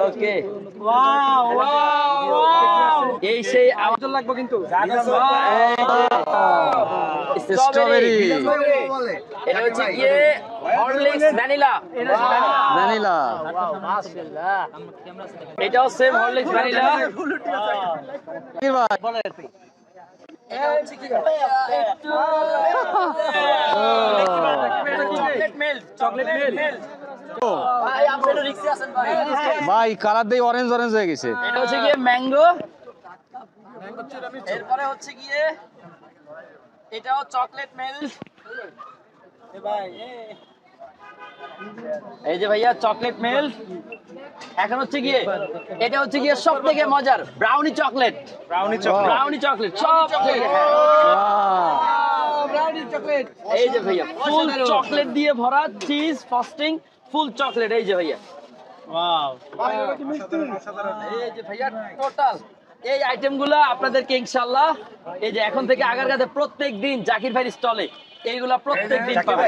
Okay wow wow এই সেই আমার লাগবে কিন্তু। স্ট্রবেরি এটা হচ্ছে গিয়ে হরলিক্স ভ্যানিলা ভ্যানিলা এটাও সেম হরলিক্স ভ্যানিলা ভাই? মিল্ক চকলেট মিল্ক ও, ভাই কালার দিয়ে অরেঞ্জ অরেঞ্জ হয়ে গেছে। এটা হচ্ছে গিয়ে ম্যাঙ্গো। এরপরে হচ্ছে গিয়ে এটাও চকলেট মিল্ক এই যে ভাইয়া চকলেট মিল্ক এখন হচ্ছে গিয়ে এটা হচ্ছে গিয়ে সব থেকে মজার brownie chocolate. Brownie brownie chocolate সব থেকে হ্যাঁ। চকলেট এই যে ভাইয়া ফুল চকলেট দিয়ে ভরা চিজ ফস্টিং ফুল চকলেট এই যে ভাইয়া। ওয়াও এই যে ভাইয়া টোটাল এই আইটেমগুলো আপনাদেরকে ইনশাল্লাহ এই যে এখন থেকে আগার কাছে প্রত্যেক দিন জাকির ভাই স্টলে এইগুলা প্রত্যেক দিন পাবে